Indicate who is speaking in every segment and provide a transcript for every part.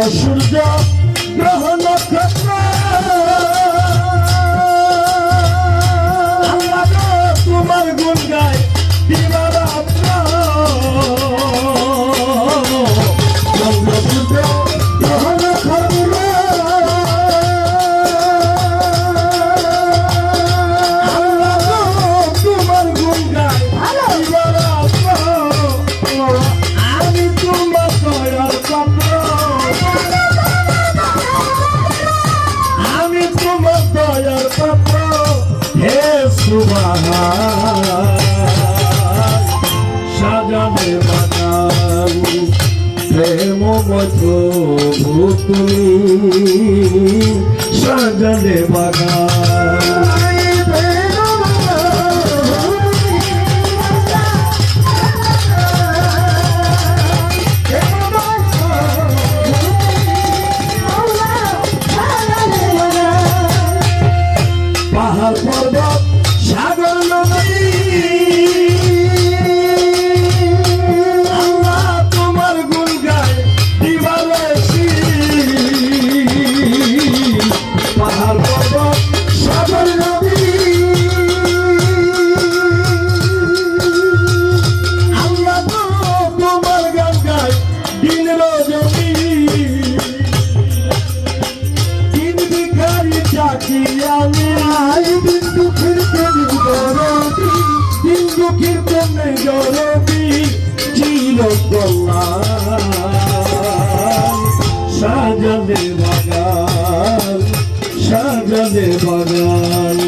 Speaker 1: I should've gone. দয়ার পাত্র হে সুবাহ সাজাবে বাগান প্রেম প্রভু তুমি সাজালে বাগান চাকি আমি আই দিন দুঃখের প্রেমী জরবি দিন দুঃখের প্রেমী গরবি চির সাজালে বাগান সাজালে বাগান।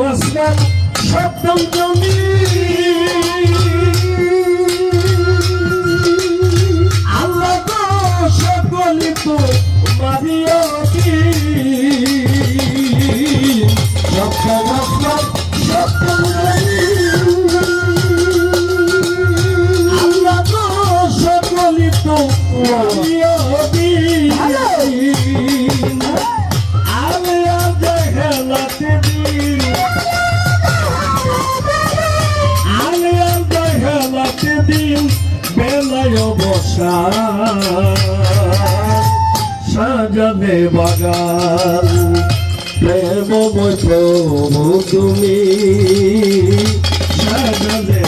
Speaker 1: আসমান সপ্তম জমি। আল্লাহ তো সকলি তো মারিয়তি সপ্তম বসা সাজানে বাগান। প্রেম প্রভু তুমি। সাজানে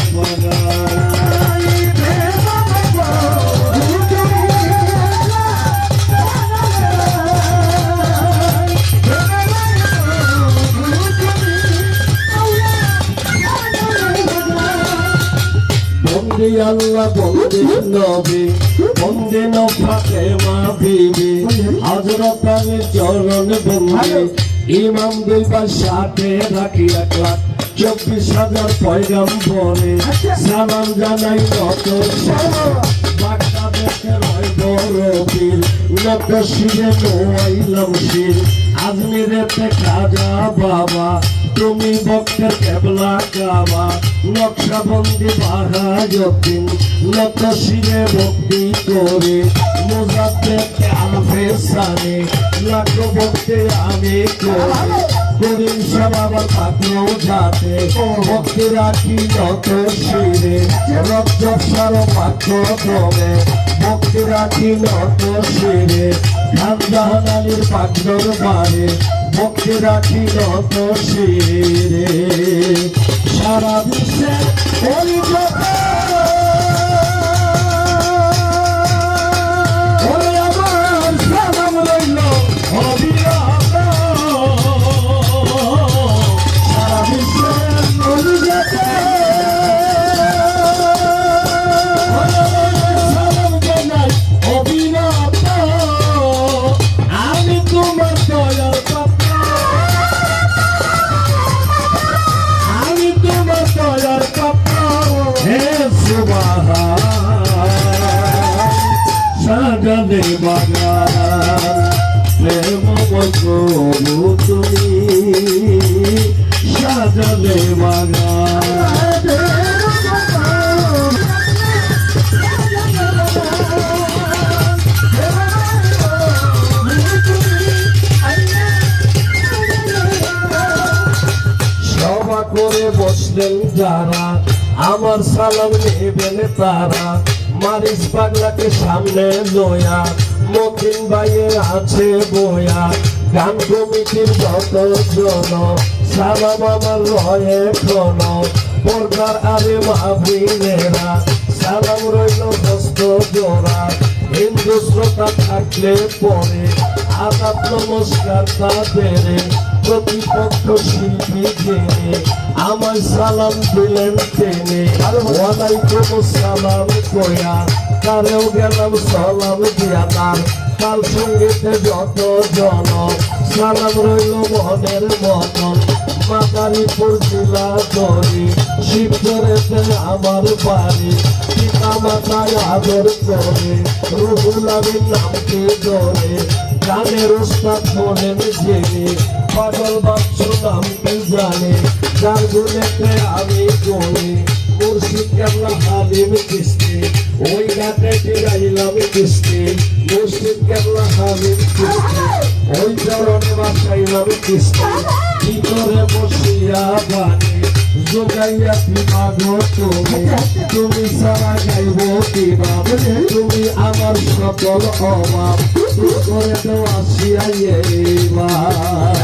Speaker 1: বন্দে আল্লাহ বন্দে নবী বন্দে নফাকে মা বিবি। হজরত আমি চরণ বন্দে ইমাম দুই পাশ সাথে রাখি লাখ চব্বিশ হাজার পয়গাম পরে সালাম জানাই কত বাগদাদেশে রয় বড় বীর নত শিরে নোয়াইলাম শির। আজমিরেতে খাজা বাবা, তুমি ভক্তের কেবলা গাবা নকশাবন্দি বাহাজদ্দিন নত শিরে ভক্তি করে। মোজাদ্দেরকে আফে সানে, লাখ ভক্তে আমি করে। করিম বাবার পাত্র যাতে ভক্তি রাখি নত শিরে রক্ত সার পাত্র ক্রমে ভক্তি রাখি নত শিরে খানজাহান আলীর পাত্রর বারে ভক্তি রাখি নত শিরে। সারা বিশ্বে প্রাণে মানা প্রেম তুমি। সাজানে মানা করে বসলেন যারা আমার সালাম নেবেন তারা। মারিস পাগলাকে সামনে লয়া মতিন বাইয়ে আছে বয়া গান কমিটির যত জন, সালাম আমার রয়ে খন পর্দার আরে মাহবিনেরা সালাম রইল হস্ত জোড়া। হিন্দু শ্রোতা থাকলে পরে আদাব নমস্কার তাদের প্রতিপক্ষ শিল্পী জেনে আমার সালাম দিলেন টেনে ওয়ালাইকুম সালাম কয়া তারেও গেলাম সালাম দিয়া তার। কাল সঙ্গীতে যত জন সালাম রইল মনের মতন। মাদারীপুর জেলা ধরি শিবচরেতে আমার বাড়ি। পিতা মাতায় আদর করে, রুহুল আমিন নামকে ধরে। গানের উস্তাদ মনের জেনে পাগল বাচ্চ নামকে জানে? যার গুণেতে আমি গড়ে মুর্শিদ কেমন হালিম কিস্তি? ওই গাতে গাইলাম কিস্তি। মুর্শিদ কেমন হালিম কিস্তি? ওই চরণে বাসাইলাম কিস্তি। ভিতরে বসিয়া বানে যোগাইয়া দিমাগ তুমি? তুমি সারা গাইব দিবাব তুমি আমার সকল অভাব। করে আসিয়া এইবার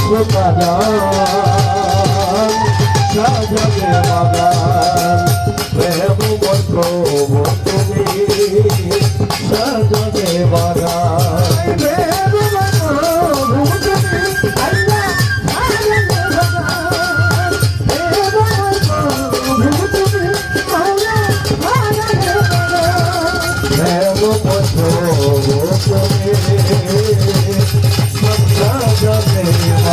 Speaker 1: প্রকার সাজাবে বাগান প্রেম মন্ত্র তুমি বাগান সাজাবে